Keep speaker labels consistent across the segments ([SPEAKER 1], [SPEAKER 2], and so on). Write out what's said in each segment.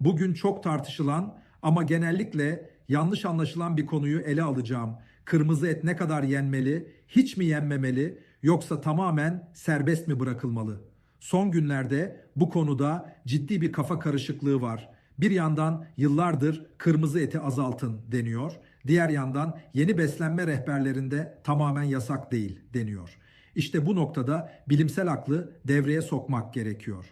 [SPEAKER 1] Bugün çok tartışılan ama genellikle yanlış anlaşılan bir konuyu ele alacağım. Kırmızı et ne kadar yenmeli, hiç mi yenmemeli yoksa tamamen serbest mi bırakılmalı? Son günlerde bu konuda ciddi bir kafa karışıklığı var. Bir yandan yıllardır kırmızı eti azaltın deniyor. Diğer yandan yeni beslenme rehberlerinde tamamen yasak değil deniyor. İşte bu noktada bilimsel aklı devreye sokmak gerekiyor.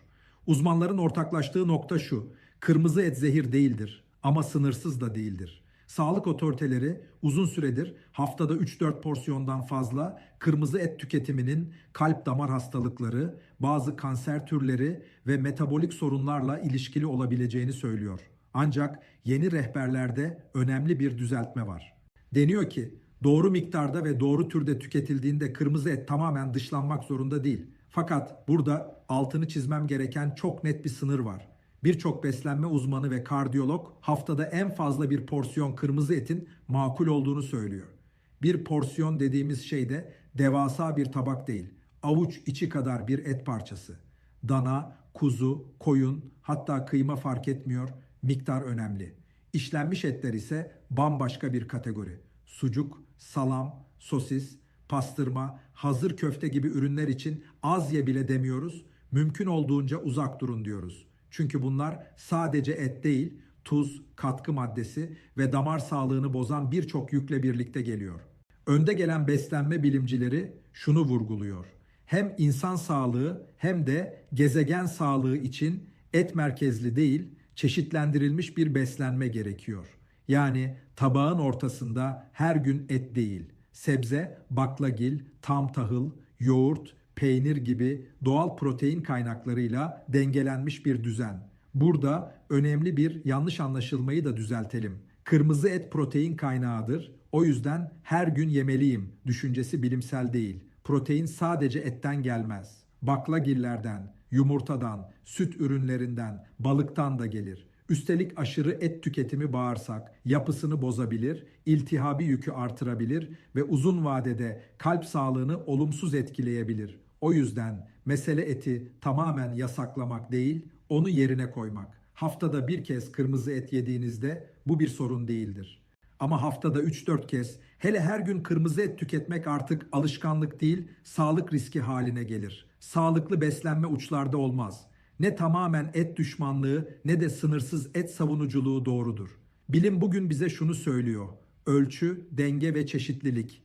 [SPEAKER 1] Uzmanların ortaklaştığı nokta şu. Kırmızı et zehir değildir ama sınırsız da değildir. Sağlık otoriteleri uzun süredir haftada 3-4 porsiyondan fazla kırmızı et tüketiminin kalp damar hastalıkları, bazı kanser türleri ve metabolik sorunlarla ilişkili olabileceğini söylüyor. Ancak yeni rehberlerde önemli bir düzeltme var. Deniyor ki doğru miktarda ve doğru türde tüketildiğinde kırmızı et tamamen dışlanmak zorunda değil. Fakat burada altını çizmem gereken çok net bir sınır var. Birçok beslenme uzmanı ve kardiyolog haftada en fazla bir porsiyon kırmızı etin makul olduğunu söylüyor. Bir porsiyon dediğimiz şey de devasa bir tabak değil. Avuç içi kadar bir et parçası. Dana, kuzu, koyun hatta kıyma fark etmiyor. Miktar önemli. İşlenmiş etler ise bambaşka bir kategori. Sucuk, salam, sosis, pastırma, hazır köfte gibi ürünler için az ye bile demiyoruz. Mümkün olduğunca uzak durun diyoruz. Çünkü bunlar sadece et değil, tuz, katkı maddesi ve damar sağlığını bozan birçok yükle birlikte geliyor. Önde gelen beslenme bilimcileri şunu vurguluyor. Hem insan sağlığı hem de gezegen sağlığı için et merkezli değil, çeşitlendirilmiş bir beslenme gerekiyor. Yani tabağın ortasında her gün et değil, sebze, baklagil, tam tahıl, yoğurt, peynir gibi doğal protein kaynaklarıyla dengelenmiş bir düzen. Burada önemli bir yanlış anlaşılmayı da düzeltelim. Kırmızı et protein kaynağıdır. O yüzden her gün yemeliyim düşüncesi bilimsel değil. Protein sadece etten gelmez. Baklagillerden, yumurtadan, süt ürünlerinden, balıktan da gelir. Üstelik aşırı et tüketimi bağırsak yapısını bozabilir, iltihabi yükü artırabilir ve uzun vadede kalp sağlığını olumsuz etkileyebilir. O yüzden mesele eti tamamen yasaklamak değil, onu yerine koymak. Haftada bir kez kırmızı et yediğinizde bu bir sorun değildir. Ama haftada 3-4 kez hele her gün kırmızı et tüketmek artık alışkanlık değil, sağlık riski haline gelir. Sağlıklı beslenme uçlarda olmaz. Ne tamamen et düşmanlığı ne de sınırsız et savunuculuğu doğrudur. Bilim bugün bize şunu söylüyor. Ölçü, denge ve çeşitlilik.